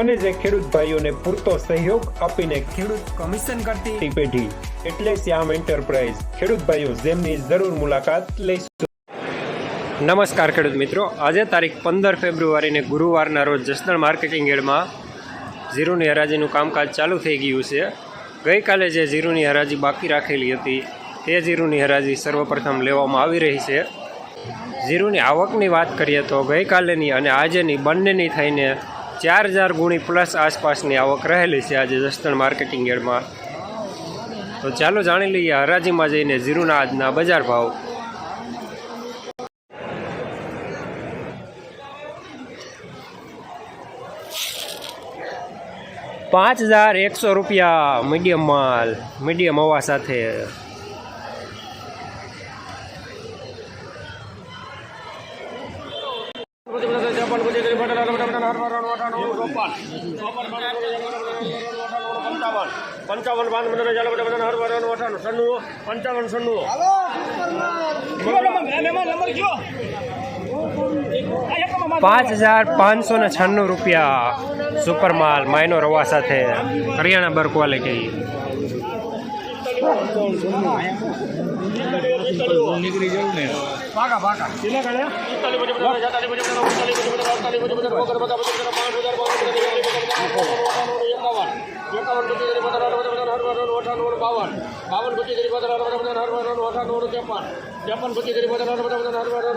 અને જે ખેડૂત ભાઈઓને પૂરતો સહયોગ આપીને ખેડૂત કમિશન કરતી પેઢી એટલે શ્યામ એન્ટરપ્રાઇઝ. ખેડૂત ભાઈઓ જેમની જરૂર મુલાકાત લઈશું. નમસ્કાર ખેડૂત મિત્રો. આજે તારીખ પંદર ફેબ્રુઆરીને ગુરુવારના રોજ જસદણ માર્કેટિંગ યાર્ડમાં ઝીરુની હરાજીનું કામકાજ ચાલુ થઈ ગયું છે. ગઈકાલે જે ઝીરુની હરાજી બાકી રાખેલી હતી તે ઝીરુની હરાજી સર્વપ્રથમ લેવામાં આવી રહી છે. ઝીરુની આવકની વાત કરીએ તો ગઈકાલેની અને આજેની બંનેની થઈને ચાર હજાર ગુણી પ્લસ આસપાસની આવક રહેલી છે આજે જસદણ માર્કેટિંગ યાર્ડમાં. તો ચાલો જાણી લઈએ, હરાજીમાં જઈને જીરુના આજના બજાર ભાવ. પાંચ હજાર એકસો રૂપિયા મીડિયમ માલ, મીડિયમ હવા સાથે. પંચાવન પાંચ મને ચાલો બધા હર વાર અઠાણું સન્નું પંચાવન સન્નું પાંચ હજાર પાંચસો ને છન્નું રૂપિયા સુપર માલ માઇનો રવા સાથે હરિયાણા બર ક્વોલિટી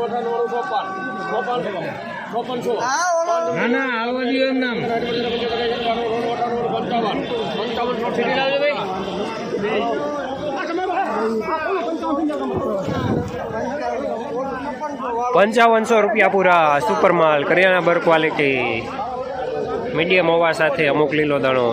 અઠાણું અઠાણું ચોપન ચોપન ચોપન છો ના ના આવવા દો એમ નામ પંચાવન પંચાવન સો સીધી લાવજો પંચાવનસો રૂપિયા પૂરા સુપર માલ કરિયાણા બર ક્વોલિટી મીડિયમ હોવા સાથે અમુક લીલો દાણો.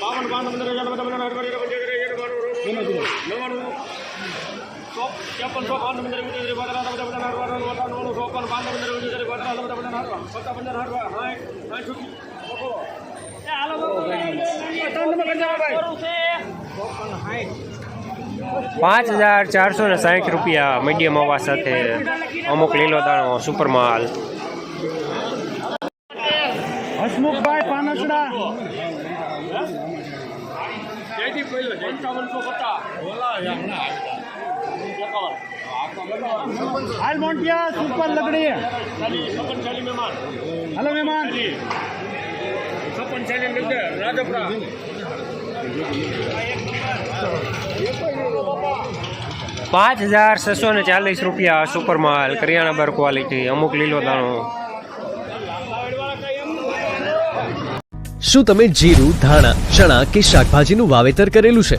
બાવન પાંચ પંદર સો પાંચ પંદર બધા બધા બધા હરવા પંદર બધા બધા બધા હરવા પંદર હરવા હજાર ચારસો ને સાહીઠ રૂપિયા મીડિયમ હવા સાથે અમુક લીલો દાણો સુપર માલ હસમુખભાઈ પાનસડા. જયદીપ ભાઈ પંચાવનસો પચાસ હાલ મોન્ટિયા સુપર લગડી. હલો મહેમાન. છપ્પન ચાલી રાજપરા પાંચ હજાર છસો ને ચાલીસ રૂપિયા સુપર માલ કરિયાણા બર ક્વોલિટી અમુક લીલો દાણો. શું તમે જીરું ધાણા ચણા કે શાકભાજીનું વાવેતર કરેલું છે?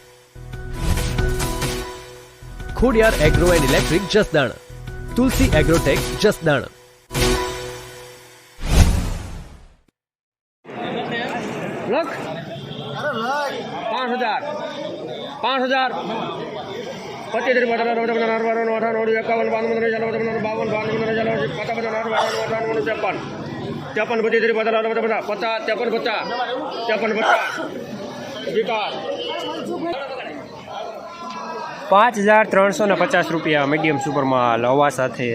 Khodiyar agro and electric Jasdan Tulsi agrotech Jasdan લખ પાંચ હજાર પાંચ હજાર પચીસ અઠાણું અઠાણું એકાવન બાવન બાવન બાવન ત્રેપન ત્રેપન પચીસ પચાસ ત્રેપન પચાસ ત્રેપન પચાસ વિકાસ પાંચ હજાર ત્રણસો ને પચાસ રૂપિયા મીડિયમ સુપર માલ હવા સાથે.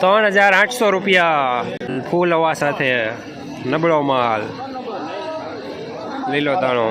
ત્રણ હજાર આઠસો રૂપિયા ફૂલ હવા સાથે નબળો માલ. લીલો દાણો